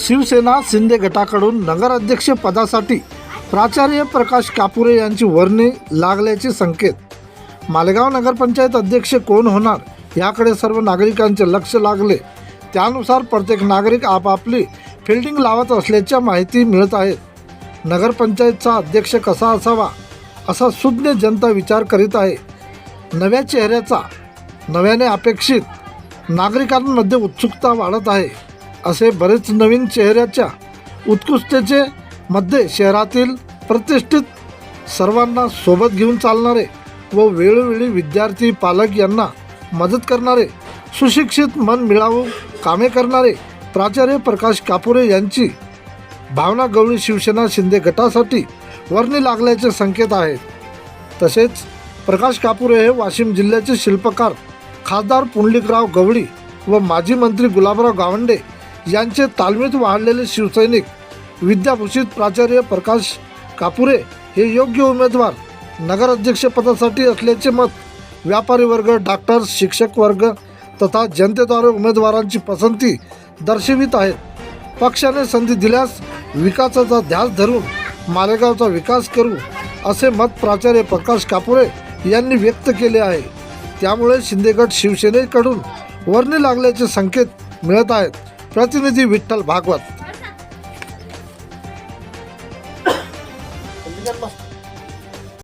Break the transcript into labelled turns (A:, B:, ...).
A: शिवसेना शिंदे गटाकडून नगराध्यक्ष पदासाठी प्राचार्य प्रकाश कापुरे यांची वर्णी लागल्याचे संकेत. मालेगाव नगरपंचायत अध्यक्ष कोण होणार याकडे सर्व नागरिकांचे लक्ष लागले. त्यानुसार प्रत्येक नागरिक आपापली फिल्डिंग लावत असल्याच्या माहिती मिळत आहेत. नगरपंचायतचा अध्यक्ष कसा असावा असा सुज्ञ जनता विचार करीत आहे. नव्या चेहऱ्याचा नव्याने अपेक्षित नागरिकांमध्ये उत्सुकता वाढत आहे. असे बरेच नवीन चेहऱ्याच्या उत्कृष्टतेचे मध्ये शहरातील प्रतिष्ठित सर्वांना सोबत घेऊन चालणारे व वेळोवेळी विद्यार्थी पालक यांना मदत करणारे सुशिक्षित मन मिळावू कामे करणारे प्राचार्य प्रकाश कापुरे यांची भावना गवळी शिवसेना शिंदे गटासाठी वर्णी लागल्याचे संकेत आहेत. तसेच प्रकाश कापुरे हे वाशिम जिल्ह्याचे शिल्पकार खासदार पुंडलिकराव गवळी व माजी मंत्री गुलाबराव गावंडे यांचे तालमीत वाढलेले शिवसैनिक विद्याभूषित प्राचार्य प्रकाश कापुरे हे योग्य उमेदवार नगराध्यक्षपदासाठी असल्याचे मत व्यापारी वर्ग डॉक्टर शिक्षक वर्ग तथा जनतेद्वारे उमेदवारांची पसंती दर्शवित आहेत. पक्षाने संधी दिल्यास विकासाचा ध्यास धरून मालेगावचा विकास करू असे मत प्राचार्य प्रकाश कापुरे यांनी व्यक्त केले आहे. त्यामुळे शिंदेगड शिवसेनेकडून वर्णी लागल्याचे संकेत मिळत आहेत. प्रतिनिधी विठ्ठल भागवत.